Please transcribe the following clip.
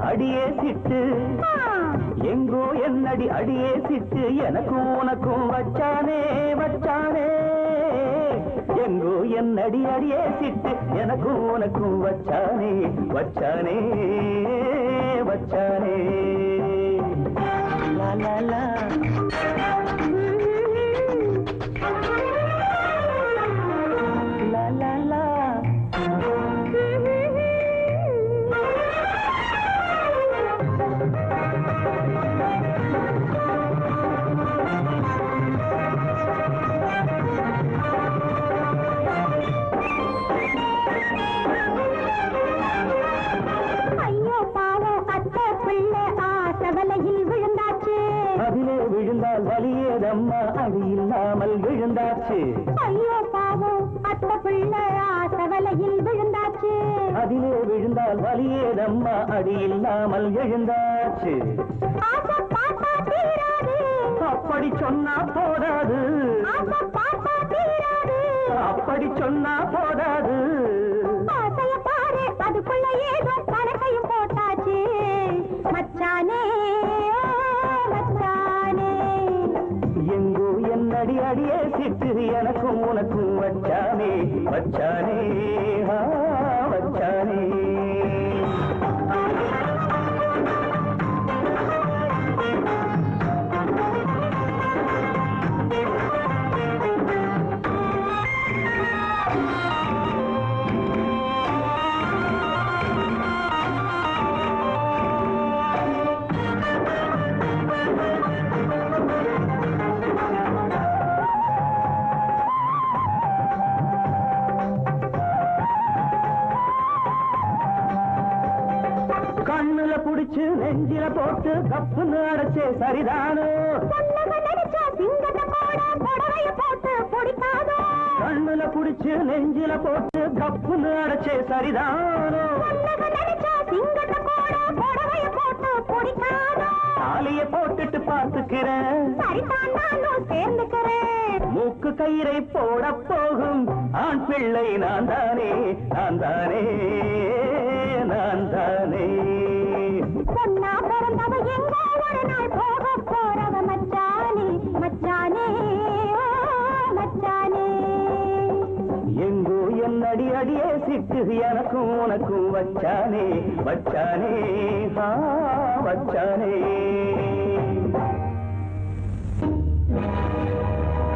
அடியே சிட்டு. எங்கோ என்னடி அடியே சிட்டு? எனக்கும் உனக்கும் வச்சானே வச்சானே. எங்கோ என்னடி அடியே சிட்டு? எனக்கும் உனக்கும் வச்சானே வச்சானே வச்சானே. விழுந்தால் வலியேதம்மா அடி இல்லாமல் விழுந்தாச்சு. ஐயோ பாவம் அத்தை பிள்ளை ஆசவலையில் விழுந்தாச்சு. அதிலே விழுந்தால் வலியேதம்மா அடி இல்லாமல் எழுந்தாச்சு. அப்படி சொன்னா போதாது. அப்படி சொன்னா போதாது. அதுக்குள்ள அடி அடியே சிட்டு எனக்கும் உனக்கும் வச்சானே வச்சானே. கண்ணுல புடிச்சு நெஞ்சில போட்டு கப்புன்னு அடைச்சே சரிதானோ? கண்ணுல புடிச்சு நெஞ்சில போட்டு கப்புன்னு அடைச்சே சரிதானோ? தாலிய போட்டுட்டு பார்த்துக்கிறேன். மூக்கு கயிறை போட போகும் ஆண் பிள்ளை நான் தானே நான் தானே எங்கோ என்னடி அடியே சிட்டு எனக்கும் உனக்கும் வச்சானே வச்சானே வச்சானே.